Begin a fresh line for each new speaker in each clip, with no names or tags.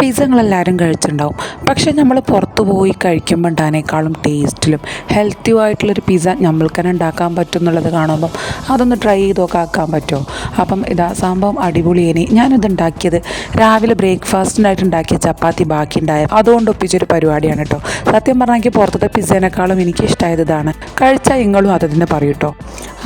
Pizza നിങ്ങളെല്ലാവരും കഴിച്ചിട്ടുണ്ടാവും. പക്ഷേ നമ്മൾ പുറത്ത് പോയി കഴിക്കുമ്പോൾ ഉണ്ടാനേക്കാളും ടേസ്റ്റിലും ഹെൽത്തിയുമായിട്ടുള്ളൊരു പിസ്സ നമ്മൾക്ക് തന്നെ ഉണ്ടാക്കാൻ പറ്റും എന്നുള്ളത് കാണുമ്പം അതൊന്ന് ട്രൈ ചെയ്തൊക്കെ ആക്കാൻ പറ്റുമോ? അപ്പം ഇതാ സംഭവം അടിപൊളിയേനി ഞാനിത് ഉണ്ടാക്കിയത് രാവിലെ ബ്രേക്ക്ഫാസ്റ്റിനായിട്ട് ഉണ്ടാക്കിയ ചപ്പാത്തി ബാക്കി ഉണ്ടായ അതുകൊണ്ട് ഒപ്പിച്ചൊരു പരിപാടിയാണ് കേട്ടോ. സത്യം പറഞ്ഞാൽ പുറത്തത്തെ പിസ്സേനേക്കാളും എനിക്ക് ഇഷ്ടമായത് ഇതാണ്. കഴിച്ചാൽ നിങ്ങളും അത് തന്നെ പറയും കേട്ടോ.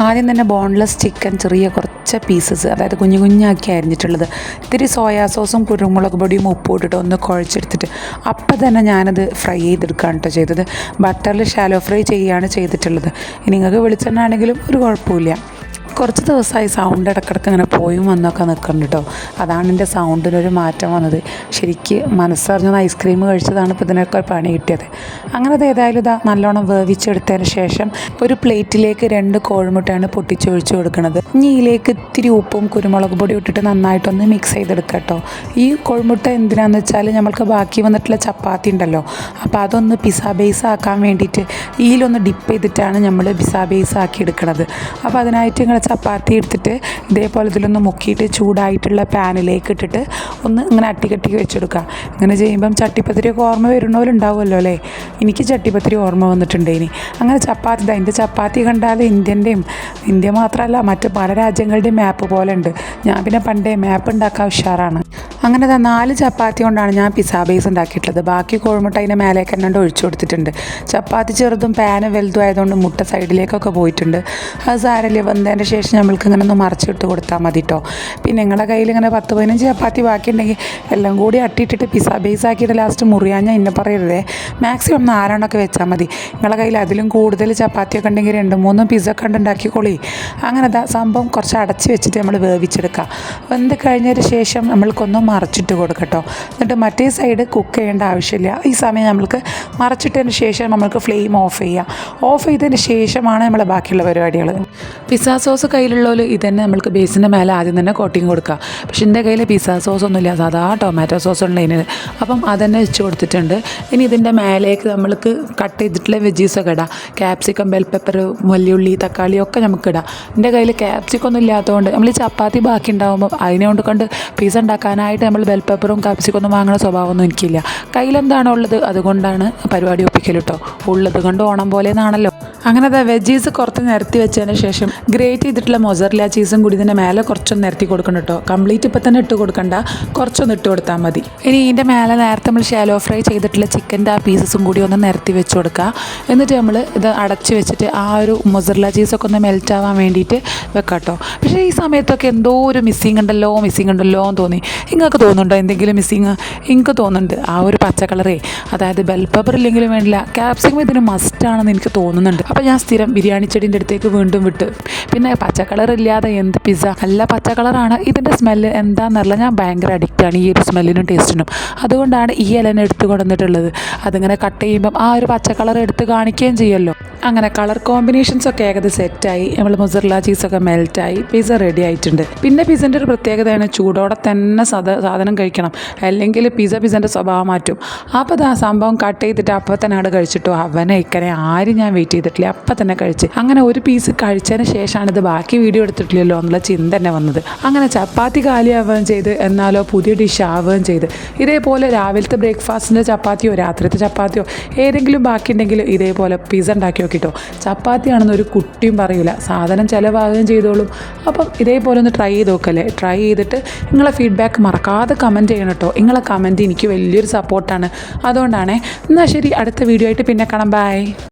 ആദ്യം തന്നെ ബോൺലെസ് ചിക്കൻ ചെറിയ കുറച്ച് പീസസ് അതായത് കുഞ്ഞു കുഞ്ഞാക്കി അരിഞ്ഞിട്ടുള്ളത്. ഇത്തിരി സോയാ സോസും കുരുമുളക് പൊടിയും ഉപ്പും ഇട്ടിട്ട് ഒന്ന് കുഴച്ചെടുത്തിട്ട് അപ്പം തന്നെ ഞാനത് ഫ്രൈ ചെയ്തെടുക്കുകയാണ് കേട്ടോ ചെയ്തത്. ബട്ടറിൽ ഷാലോ ഫ്രൈ ചെയ്യുകയാണ് ചെയ്തിട്ടുള്ളത്. നിങ്ങൾക്ക് വെളിച്ചെണ്ണ ആണെങ്കിലും ഒരു കുഴപ്പമില്ല കുറച്ച് ദിവസമായി സൗണ്ട് ഇടക്കിടക്ക് ഇങ്ങനെ പോയും വന്നൊക്കെ നിൽക്കുന്നുണ്ട് കേട്ടോ അതാണ് എന്റെ സൗണ്ടിനൊരു മാറ്റം വന്നത്. ശരിക്ക് മനസ്സറിഞ്ഞത് ഐസ്ക്രീം കഴിച്ചതാണ് ഇപ്പോൾ ഇതിനൊക്കെ പണി കിട്ടിയത്. അങ്ങനെ അത് ഏതായാലും ഇതാ നല്ലോണം വേവിച്ചെടുത്തതിന് ശേഷം ഒരു പ്ലേറ്റിലേക്ക് രണ്ട് കോഴിമുട്ടയാണ് പൊട്ടിച്ചൊഴിച്ച് കൊടുക്കുന്നത് ഇനി ഇതിലേക്ക് ഇത്തിരി ഉപ്പും കുരുമുളക് പൊടി ഇട്ടിട്ട് നന്നായിട്ടൊന്ന് മിക്സ് ചെയ്തെടുക്കുക കേട്ടോ ഈ കോഴിമുട്ട എന്തിനാന്ന് വെച്ചാൽ നമ്മൾക്ക് ബാക്കി വന്നിട്ടുള്ള ചപ്പാത്തി ഉണ്ടല്ലോ. അപ്പോൾ അതൊന്ന് പിസ ബേസ് ആക്കാൻ വേണ്ടിയിട്ട് ഇതിലൊന്ന് ഡിപ്പ് ചെയ്തിട്ടാണ് നമ്മൾ പിസ ബേസ് ആക്കി എടുക്കുന്നത് അപ്പോൾ അതിനായിട്ട് നിങ്ങൾ ചപ്പാത്തി എടുത്തിട്ട് ഇതേപോലെ ഇതിലൊന്ന് മുക്കിയിട്ട് ചൂടായിട്ടുള്ള പാനിലേക്ക് ഇട്ടിട്ട് ഒന്ന് ഇങ്ങനെ അട്ടിക്കട്ടിക്ക് വെച്ചെടുക്കുക. ഇങ്ങനെ ചെയ്യുമ്പം ചട്ടിപ്പത്തിരിയൊക്കെ ഓർമ്മ വരുന്നവരുണ്ടാവുമല്ലോ അല്ലേ? എനിക്ക് ചട്ടിപ്പത്തിരി ഓർമ്മ വന്നിട്ടുണ്ട് ഇനി അങ്ങനെ ചപ്പാത്തി അതിന്റെ ചപ്പാത്തി കണ്ടാൽ ഇന്ത്യന്റെയും ഇന്ത്യ മാത്രമല്ല മറ്റ് പല രാജ്യങ്ങളുടെയും മാപ്പ് പോലെ ഉണ്ട്. ഞാൻ പിന്നെ പണ്ടേ മാപ്പ് ഉണ്ടാക്കാൻ ഉഷാറാണ്. അങ്ങനെ ദാ നാല് ചപ്പാത്തി കൊണ്ടാണ് ഞാൻ പിസ്സ ബേസ് ഉണ്ടാക്കിയിട്ടുള്ളത്. ബാക്കി കോഴിമുട്ട അതിന്റെ മേലേക്ക് തന്നെ ഒഴിച്ചു കൊടുത്തിട്ടുണ്ട്. ചപ്പാത്തി ചെറുതും പാന് വലുതും ആയതുകൊണ്ട് മുട്ട സൈഡിലേക്കൊക്കെ പോയിട്ടുണ്ട്. അത് സാരല്ലേ വന്നതിന്റെ ശേഷം നമ്മൾക്ക് ഇങ്ങനെ ഒന്ന് മറിച്ചിട്ട് കൊടുത്താൽ മതി കേട്ടോ പിന്നെ നിങ്ങളുടെ കയ്യിൽ ഇങ്ങനെ പത്ത് പതിനഞ്ച് ചപ്പാത്തി ബാക്കിയുണ്ടെങ്കിൽ എല്ലാം കൂടി അട്ടിയിട്ടിട്ട് പിസ്സ ബേസ് ആക്കിയിട്ട് ലാസ്റ്റ് മുറിയാൻ ഞാൻ ഇന്നെ പറയരുതേ. മാക്സിമം ഒന്ന് ആറെണ്ണമൊക്കെ വെച്ചാൽ മതി. നിങ്ങളുടെ കയ്യിൽ അതിലും കൂടുതൽ ചപ്പാത്തിയൊക്കെ ഉണ്ടെങ്കിൽ രണ്ട് മൂന്നും പിസ്സ ഒക്കെ ഉണ്ട് ഉണ്ടാക്കിക്കോളി. അങ്ങനെ സംഭവം കുറച്ച് അടച്ച് വെച്ചിട്ട് നമ്മൾ വേവിച്ചെടുക്കുക വെന്ത് കഴിഞ്ഞതിന് ശേഷം നമ്മൾക്കൊന്ന് മറച്ചിട്ട് കൊടുക്കട്ടോ. എന്നിട്ട് മറ്റേ സൈഡ് കുക്ക് ചെയ്യേണ്ട ആവശ്യമില്ല. ഈ സമയം നമ്മൾക്ക് മറച്ചിട്ടതിന് ശേഷം നമ്മൾക്ക് ഫ്ലെയിം ഓഫ് ചെയ്യാം. ഓഫ് ചെയ്തതിന് ശേഷമാണ് നമ്മളെ ബാക്കിയുള്ള പരിപാടികൾ. പിസ്സ സോസ് കയ്യിലുള്ളവർ ഇതന്നെ നമ്മൾക്ക് ബേസിന്റെ മേലെ ആദ്യം തന്നെ കോട്ടിങ് കൊടുക്കുക. പക്ഷെ എന്റെ കയ്യിൽ പിസ്സ സോസ് ഒന്നുമില്ല. സാധാ ടൊമാറ്റോ സോസ് ഉള്ളതിന് അപ്പം അതന്നെ വെച്ച് കൊടുത്തിട്ടുണ്ട്. ഇനി ഇതിന്റെ മേലേക്ക് നമ്മൾക്ക് കട്ട് ചെയ്തിട്ടുള്ള വെജീസൊക്കെ ഇടാം. ക്യാപ്സിക്കം ബെൽ പെപ്പർ വലിയുള്ളി തക്കാളി ഒക്കെ നമുക്ക് ഇടാം. എന്റെ കയ്യിൽ ക്യാപ്സിക്കം ഒന്നും ഇല്ലാത്തതുകൊണ്ട് നമ്മൾ ചപ്പാത്തി ബാക്കി ഉണ്ടാകുമ്പോൾ അതിനെ കൊണ്ട് കൊണ്ട് പിസ്സ ഉണ്ടാക്കാനായിട്ട് നമ്മൾ ബെൽ പെപ്പറും ക്യാപ്സിക്കം ഒന്നും വാങ്ങുന്ന സ്വഭാവമൊന്നും എനിക്കില്ല. കയ്യിലെന്താണോ ഉള്ളത് അതുകൊണ്ടാണ് പരിപാടി ഒപ്പിക്കൽ കേട്ടോ ഉള്ളത് കൊണ്ട് ഓണം പോലെ എന്നാണല്ലോ അങ്ങനെ അതാ വെജീസ് കുറച്ച് നിരത്തി വെച്ചതിന് ശേഷം ഗ്രേറ്റ് ചെയ്തിട്ടുള്ള മൊസറില ചീസും കൂടി ഇതിന്റെ മേലെ കുറച്ചൊന്ന് നിരത്തി കൊടുക്കണം കേട്ടോ കംപ്ലീറ്റ് ഇപ്പം തന്നെ ഇട്ട് കൊടുക്കണ്ട. കുറച്ചൊന്ന് ഇട്ട് കൊടുത്താൽ മതി. ഇനി ഇതിന്റെ മേലെ നേരത്തെ നമ്മൾ ഷാലോ ഫ്രൈ ചെയ്തിട്ടുള്ള ചിക്കന്റെ ആ പീസസും കൂടി ഒന്ന് നിരത്തി വെച്ച് കൊടുക്കുക എന്നിട്ട് നമ്മൾ ഇത് അടച്ച് വെച്ചിട്ട് ആ ഒരു മൊസറില ചീസൊക്കെ ഒന്ന് മെൽറ്റ് ആവാൻ വേണ്ടിയിട്ട് വെക്കാം കേട്ടോ പക്ഷേ ഈ സമയത്തൊക്കെ എന്തോ ഒരു മിസ്സിങ് ഉണ്ടല്ലോ മിസ്സിങ് ഉണ്ടല്ലോ എന്ന് തോന്നി. നിങ്ങൾക്ക് തോന്നുന്നുണ്ടോ? എന്തെങ്കിലും മിസ്സിങ് എനിക്ക് തോന്നുന്നുണ്ട്. ആ ഒരു പച്ച കളറേ അതായത് ബെൽ പെപ്പർ ഇല്ലെങ്കിലും വേണ്ടില്ല. ക്യാപ്സിക്കം ഇതിന് മസ്റ്റാണെന്ന് എനിക്ക് തോന്നുന്നുണ്ട്. അപ്പോൾ ഞാൻ സ്ഥിരം ബിരിയാണി ചെടീന്റെ അടുത്തേക്ക് വീണ്ടും വിട്ടു. പിന്നെ പച്ച കളർ ഇല്ലാതെ എന്ത് പിസ്സ നല്ല പച്ച കളറാണ് ഇതിന്റെ സ്മെല്ല് എന്താണെന്നറിയില്ല ഞാൻ ഭയങ്കര അഡിക്റ്റാണ് ഈ ഒരു സ്മെല്ലിനും ടേസ്റ്റിനും അതുകൊണ്ടാണ് ഈ ഇലനെ എടുത്തു കൊണ്ടുവന്നിട്ടുള്ളത്. അതിങ്ങനെ കട്ട് ചെയ്യുമ്പം ആ ഒരു പച്ച കളർ എടുത്ത് കാണിക്കുകയും ചെയ്യുമല്ലോ അങ്ങനെ കളർ കോമ്പിനേഷൻസ് ഒക്കെ ഏകദേശം സെറ്റായി നമ്മൾ മുസർല ചീസൊക്കെ മെൽറ്റായി പിസ്സ റെഡി ആയിട്ടുണ്ട്. പിന്നെ പിസ്സന്റെ ഒരു പ്രത്യേകതയാണ് ചൂടോടെ തന്നെ സാധനം കഴിക്കണം. അല്ലെങ്കിൽ പിസ്സ പിസ്സന്റെ സ്വഭാവം മാറ്റും. അപ്പോൾ ആ സംഭവം കട്ട് ചെയ്തിട്ട് അപ്പോൾ തന്നെ അവിടെ കഴിച്ചിട്ടോ. അവനെ ഇക്കനെ ആരും ഞാൻ വെയിറ്റ് ചെയ്തിട്ടില്ല. അപ്പം തന്നെ കഴിച്ച്. അങ്ങനെ ഒരു പീസ് കഴിച്ചതിന് ശേഷമാണ് ഇത് ബാക്കി വീഡിയോ എടുത്തിട്ടില്ലല്ലോ എന്നുള്ള ചിന്ത തന്നെ വന്നത്. അങ്ങനെ ചപ്പാത്തി കാലിയാവുകയും ചെയ്ത് എന്നാലോ പുതിയ ഡിഷ് ആവുകയും ചെയ്ത്. ഇതേപോലെ രാവിലത്തെ ബ്രേക്ക്ഫാസ്റ്റിന്റെ ചപ്പാത്തിയോ രാത്രിത്തെ ചപ്പാത്തിയോ ഏതെങ്കിലും ബാക്കി ഉണ്ടെങ്കിൽ ഇതേപോലെ പിസ ഉണ്ടാക്കി നോക്കിട്ടോ. ചപ്പാത്തിയാണെന്ന് ഒരു കുട്ടിയും പറയില്ല സാധനം ചിലവാകുകയും ചെയ്തോളും. അപ്പം ഇതേപോലെ ഒന്ന് ട്രൈ ചെയ്ത് നോക്കല്ലേ? ട്രൈ ചെയ്തിട്ട് നിങ്ങളെ ഫീഡ്ബാക്ക് മറക്കാതെ കമന്റ് ചെയ്യണം കേട്ടോ. നിങ്ങളെ കമന്റ് എനിക്ക് വലിയൊരു സപ്പോർട്ടാണ് അതുകൊണ്ടാണ്. എന്നാൽ ശരി അടുത്ത വീഡിയോ ആയിട്ട് പിന്നെ കാണാം. ബൈ